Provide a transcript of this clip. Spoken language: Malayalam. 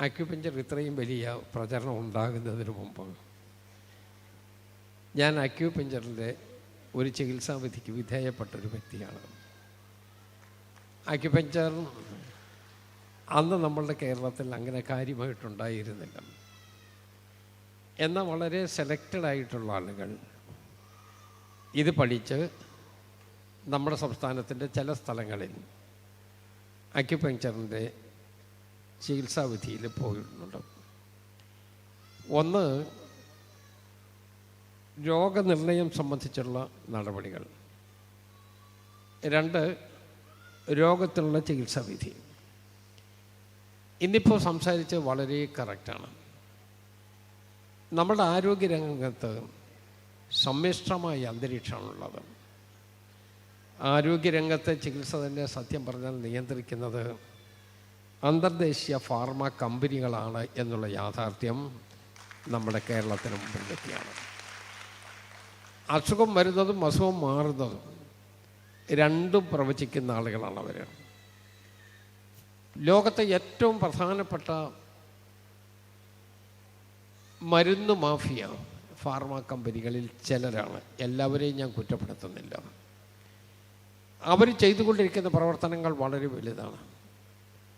അക്യുപഞ്ചർ ഇത്രയും വലിയ പ്രചരണം ഉണ്ടാകുന്നതിന് മുമ്പ് ഞാൻ അക്യുപഞ്ചറിന്റെ ഒരു ചികിത്സാവിധിക്ക് വിധേയപ്പെട്ടൊരു വ്യക്തിയാണ്. അക്യുപഞ്ചർ അന്ന് നമ്മളുടെ കേരളത്തിൽ അങ്ങനെ കാര്യമായിട്ടുണ്ടായിരുന്നില്ല. എന്നാൽ വളരെ സെലക്റ്റഡ് ആയിട്ടുള്ള ആളുകൾ ഇത് പഠിച്ച് നമ്മുടെ സംസ്ഥാനത്തിന്റെ ചില സ്ഥലങ്ങളിൽ അക്യുപഞ്ചറിന്റെ ചികിത്സാവിധിയിൽ പോയിട്ടുണ്ട് ഒന്ന് രോഗനിർണയം സംബന്ധിച്ചുള്ള നടപടികൾ. രണ്ട് രോഗത്തിനുള്ള ചികിത്സാവിധി. ഇന്നിപ്പോൾ സംസാരിച്ച് വളരെ കറക്റ്റാണ്. നമ്മുടെ ആരോഗ്യരംഗത്ത് സമ്മിശ്രമായ അന്തരീക്ഷമാണുള്ളത്. ആരോഗ്യരംഗത്തെ ചികിത്സ തന്നെ സത്യം പറഞ്ഞാൽ നിയന്ത്രിക്കുന്നത് അന്തർദേശീയ ഫാർമ കമ്പനികളാണ് എന്നുള്ള യാഥാർത്ഥ്യം നമ്മുടെ കേരളത്തിന് മുമ്പിലെത്തിയാണ് അസുഖം വരുന്നതും അസുഖം മാറുന്നതും രണ്ടും പ്രവചിക്കുന്ന ആളുകളാണ് അവർ ലോകത്തെ ഏറ്റവും പ്രധാനപ്പെട്ട മരുന്ന് മാഫിയ ഫാർമ കമ്പനികളിൽ ചിലരാണ്. എല്ലാവരെയും ഞാൻ കുറ്റപ്പെടുത്തുന്നില്ല. അവർ ചെയ്തുകൊണ്ടിരിക്കുന്ന പ്രവർത്തനങ്ങൾ വളരെ വലുതാണ്.